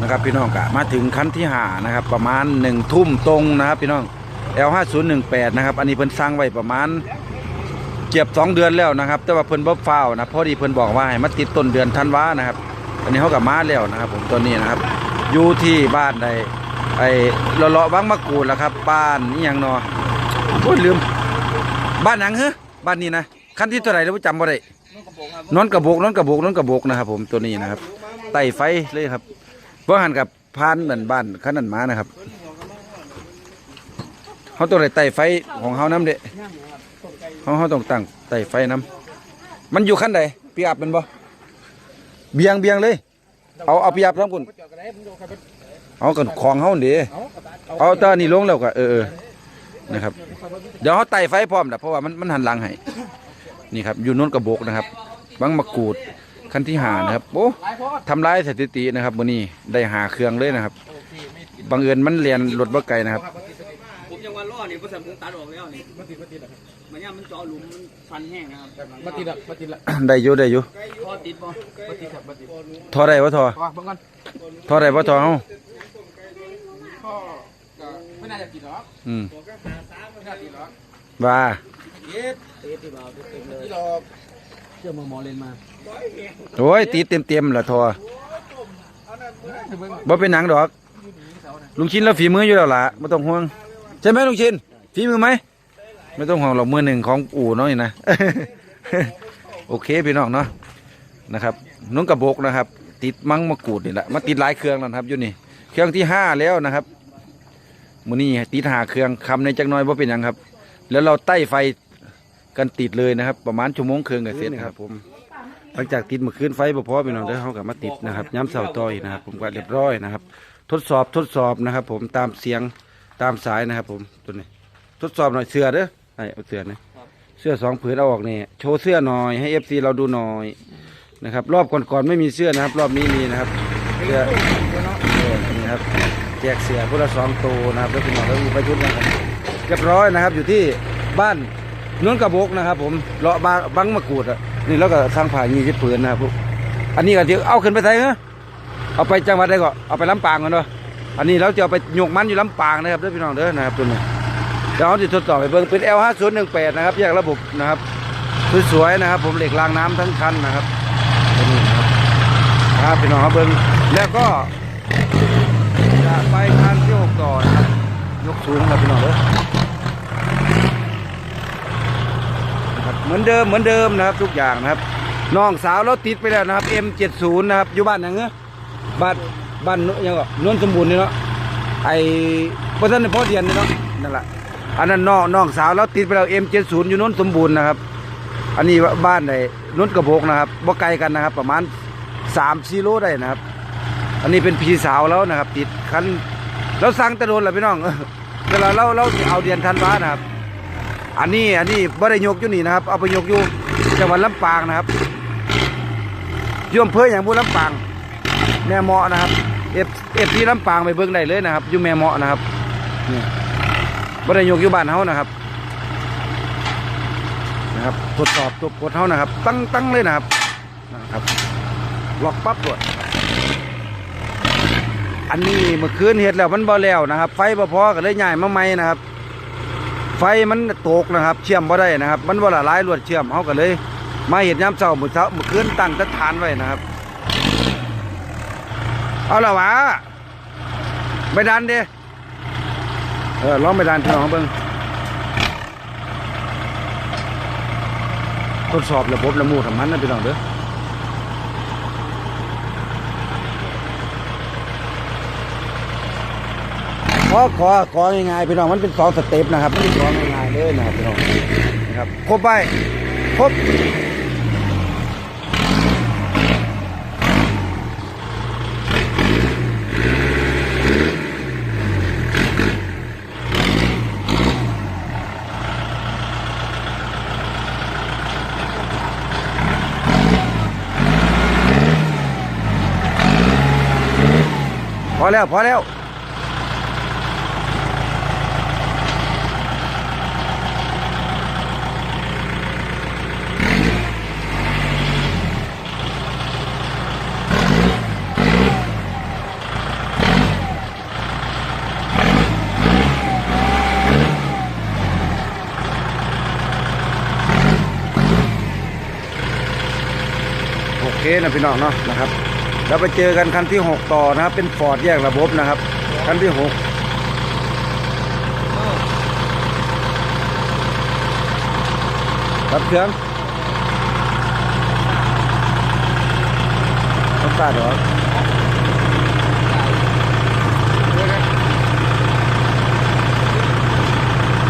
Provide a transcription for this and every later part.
นะครับพี่น้องกะมาถึงขั้นที่หานะครับประมาณหนึ่งทุ่มตรงนะครับพี่น้อง L5018 นะครับอันนี้เพิ่นสร้างไว้ประมาณเกือบสองเดือนแล้วนะครับ แต่ว่าเพิ่นบ่ฟ้าวนะพอดีเพิ่นบอกว่าให้มาติดต้นเดือนธันวานะครับ อันนี้เขากับมาแล้วนะครับ ผมตัวนี้นะครับอยู่ที่บ้านใดไอ้เลาะๆวังมะกรูดแล้วครับ บ้านนี่ยังนอโอ้ยลืม บ้านหยังเหรอบ้านนี้นะขั้นที่เท่าไหร่เราจำบ่ได้นอนกระโบกนอนกระโบกนอนกระโบกนะครับ ผมตัวนี้นะครับไต่ไฟเลยครับ ว่าหันกับพานเหมือนบ้านขั้นนั้นมานะครับเขาตัวไหนไต่ไฟของเขาน้ำเด็เขาเขาต้องตั้งไต่ไฟน้ำมันอยู่ขั้นใดปีอับเป็นบ่เบียงเบียงเลย เอาเอาปีอับทั้งคุณเอากันของเขาเดี๋ยเอาตอนนี้ลงแล้วก็เออเออนะครับ เดี๋ยวเขาไต่ไฟพร้อมนะเพราะว่ามันมันหันหลังให้นี่ครับอยู่โน้นกระโบกนะครับบังมะกรูด ขั้นที่หานะครับโอ้ทำลายสถิตินะครับวันนี้ได้หาเครื่องเลยนะครับบังเอิญมันเรียนรถบ่ไกลนะครับผมยังว่าล่อนี่บริษัทผมตัดออกแล้วนี่มันติดมันติดมันย่ามันเจาะหลุมมันฟันแห้งนะครับมาติดละมาติดละได้อยู่ได้อยู่พอติดป่ะมาติดครับมาติดทอได้ปะทออ๋อเบิ่งก่อนทอได้ปะทอเฮาพ่อก็ไม่น่าจะติดหรอกอืมไม่น่าติดหรอกว่าเย็ดเตะที่บ่าวเต็มเลยที่เรา เชื่อมือหมอเลนมาโอ้ยตีเต็มเต็มละทอบ่เป็นหนังดอก ลุงชินแล้วฝีมืออยู่แล้วล่ะไม่ต้องห่วงใช่ไหมลุงชินฝีมือไหมไม่ต้องห่วงหรอกมือหนึ่งของอู่น้อยนะโอเคพี่น้องเนาะนะครับนุ่งกระบกนะครับ ติดมังมะกรูดนี่แหละมาติดหลายเครื่องแล้วครับอยู่นี่เครื่องที่ห้าแล้วนะครับมือนี้ติดหาเครื่องคำในจักน้อยว่าเป็นหยังครับ แล้วเราใต้ไฟ กันติดเลยนะครับ ประมาณชั่วโมงครึ่งก็เสร็จนะครับ ผมหลังจากติดเมื่อคืนไฟบ่พอพี่น้องเด้อเขากลับมาติดนะครับย้ำเสาต่อยนะครับ ผมก็เรียบร้อยนะครับ ทดสอบทดสอบนะครับ ผมตามเสียงตามสายนะครับ ผมตัวนี้ ทดสอบหน่อยเสื้อเด้อไอ้เอาเสื้อนะเสื้อสองผืนเอาออกเนี่ยโชว์เสื้อหน่อยให้เอฟซีเราดูหน่อยนะครับ รอบก่อนๆไม่มีเสื้อนะครับ รอบนี้มีนะครับเสื้อเออนี่ครับแจกเสื้อพวกละสองตัวนะครับแล้วพี่น้องแล้วมีประชุมกันเรียบร้อยนะครับ อยู่ที่บ้าน นนกระบกนะครับ ผมเลาะบางบังมะกรูดอะนี่แล้วก็สร้างผ่ายี่สิบผืนนะครับพวกอันนี้ก็เดี๋ยวเอาขึ้นไปไทยเหรอเอาไปจังหวัดใดก็เอาไปลำปางกันเนาะอันนี้เราจะเอาไปโยกมันอยู่ลำปางนะครับเด้อพี่น้องเด้อนะครับตัวนี้เดี๋ยวเราจะทดสอบไปเบิ่งเป็น L5018 นะครับแยกระบบนะครับสวยๆนะครับ ผมเหล็กรางน้ำทั้งคันนะครับตัวนี้นะครับครับพี่น้องครับเบิ่งแล้วก็จะไปคันที่หกต่อนะครับยกสูงครับพี่น้องเด้อ เหมือนเดิมเหมือนเดิมนะครับ ทุกอย่างนะครับน้องสาวเราติดไปแล้วนะครับ M70 นะครับอยู่บ้านไหนเงี้ยบ้านบ้านโนยังก็นวลสมบูรณ์นี่เนาะไอ้บ้านในพ่อเดียนนี่เนาะนั่นแหละอันนั้นน้องน้องสาวแล้วติดไปแล้วเอ็มเจ็ดศูนย์อยู่น้นสมบูรณ์นะครับ อันนี้บ้านในนนกระโบกนะครับบ่ไกลกันนะครับ ประมาณสามกิโลได้นะครับ อันนี้เป็นพี่สาวแล้วนะครับ ติดคันเราสั่งตะโดนแหละพี่น้องเวลาเราเราเอาเดียนทันว้านะครับ อันนี้อันนี้บ่ได้ยกอยู่นี่นะครับ เอาไปยกอยู่จังหวัดลำปางนะครับยุ่อำเภออย่างบุลำปาง แม่เมาะนะครับเอฟเอฟที่ลำปางไปเบิ่งได้เลยนะครับอยู่แม่เมาะนะครับนี่บริยกอยู่บ้านเฮานะครับนะครับทดสอบตัวกดเฮานะครับ ตั้งตั้งเลยนะครับนะครับล็อกปั๊บตัวอันนี้เมื่อคืนเห็ดแล้วมันบ่แล้วนะครับ ไฟบ่พอก็เลยย้ายมาใหม่นะครับ ไฟมันตกนะครับ เชื่อมบ่ได้นะครับ มันบ่ละลายรวดเชื่อมเฮาก็เลย มาเห็ดยามเช้ามื้อเช้าเมื่อคืนตั้งตะฐานไว้นะครับ เอาละวะไม่ดันเด้เออล้อมไปดานพี่น้องเบิ้งทดสอบระบบระมูทำมันนะพี่น้องเด้อ ขอขอของ่ายๆพี่น้องมันเป็นสองสเต็ปนะครับไม่ได้ของ่ายๆเลยนะครับพี่น้องนะครับครบไปครบพอแล้วพอแล้ว นะพี่น้องเนาะนะครับแล้วไปเจอกันคันที่หกต่อนะครับ เป็นฟอร์ดแยกระบบนะครับ คันที่หกรับเครื่องต้องตัดเหรอ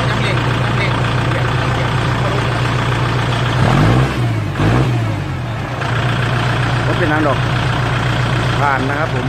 น้ำเล็กน้ำเล็ก ก็เป็ นนางดอกผ่านนะครับผม